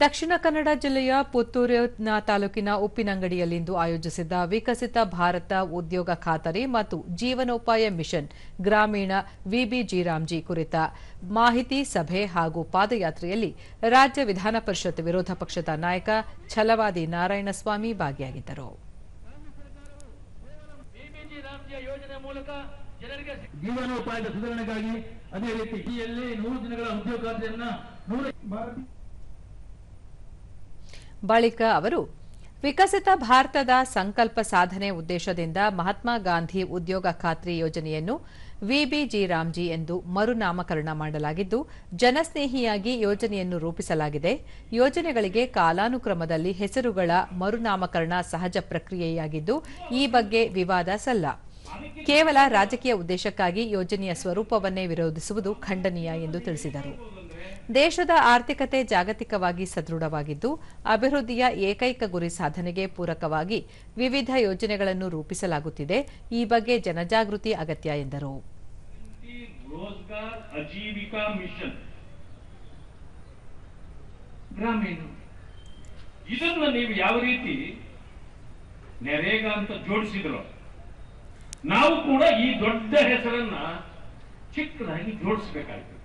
ದಕ್ಷಿಣ ಕನ್ನಡ ಜಿಲ್ಲೆಯ ಪುತ್ತೂರು ತಾಲೂಕಿನ ಉಪ್ಪಿನಂಗಡಿಯಲ್ಲಿಂದು ಆಯೋಜಿಸಿದ್ದ ವಿಕಸಿತ ಭಾರತ ಉದ್ಯೋಗ ಖಾತರಿ ಮತ್ತು ಜೀವನೋಪಾಯ ಮಿಷನ್ ಗ್ರಾಮೀಣ ವಿಬಿಜಿ ರಾಮ್ಜಿ ಕುರಿತ ಮಾಹಿತಿ ಸಭೆ ಹಾಗೂ ಪಾದಯಾತ್ರೆಯಲ್ಲಿ ರಾಜ್ಯ ವಿಧಾನ ಪರಿಷತ್ ವಿರೋಧ ಪಕ್ಷದ ನಾಯಕ ಛಲವಾದಿ ನಾರಾಯಣಸ್ವಾಮಿ ಭಾಗಿಯಾಗಿದ್ದರು. ಜೀವನೋಪಾಯದ ಸುಧಾರಣೆಗಾಗಿ ಅದೇ ರೀತಿ ದಿನಗಳ ಉದ್ಯೋಗ ಬಳಿಕ ಅವರು, ವಿಕಸಿತ ಭಾರತದ ಸಂಕಲ್ಪ ಸಾಧನೆ ಉದ್ದೇಶದಿಂದ ಮಹಾತ್ಮ ಗಾಂಧಿ ಉದ್ಯೋಗ ಖಾತ್ರಿ ಯೋಜನೆಯನ್ನು ವಿಬಿಜಿ ರಾಮ್ಜಿ ಎಂದು ಮರುನಾಮಕರಣ ಮಾಡಲಾಗಿದ್ದು, ಜನಸ್ನೇಹಿಯಾಗಿ ಯೋಜನೆಯನ್ನು ರೂಪಿಸಲಾಗಿದೆ. ಯೋಜನೆಗಳಿಗೆ ಕಾಲಾನುಕ್ರಮದಲ್ಲಿ ಹೆಸರುಗಳ ಮರುನಾಮಕರಣ ಸಹಜ ಪ್ರಕ್ರಿಯೆಯಾಗಿದ್ದು, ಈ ಬಗ್ಗೆ ವಿವಾದ ಸಲ್ಲ. ಕೇವಲ ರಾಜಕೀಯ ಉದ್ದೇಶಕ್ಕಾಗಿ ಯೋಜನೆಯ ಸ್ವರೂಪವನ್ನೇ ವಿರೋಧಿಸುವುದು ಖಂಡನೀಯ ಎಂದು ತಿಳಿಸಿದರು. ದೇಶದ ಆರ್ಥಿಕತೆ ಜಾಗತಿಕವಾಗಿ ಸದೃಢವಾಗಿದ್ದು ಅಭಿವೃದ್ಧಿಯ ಏಕೈಕ ಗುರಿ ಸಾಧನೆಗೆ ಪೂರಕವಾಗಿ ವಿವಿಧ ಯೋಜನೆಗಳನ್ನು ರೂಪಿಸಲಾಗುತ್ತಿದೆ. ಈ ಬಗ್ಗೆ ಜನಜಾಗೃತಿ ಅಗತ್ಯ ಎಂದರು. ಇದನ್ನ ನೀವು ಯಾವ ರೀತಿ ನೆರೇಗಾ ಅಂತ ಜೋಡಿಸಿದ್ರು ನಾವು ಕೂಡ ಈ ದೊಡ್ಡ ಹೆಸರನ್ನ ಚಿಕ್ಕದಾಗಿ ಜೋಡಿಸಬೇಕಾಗಿದೆ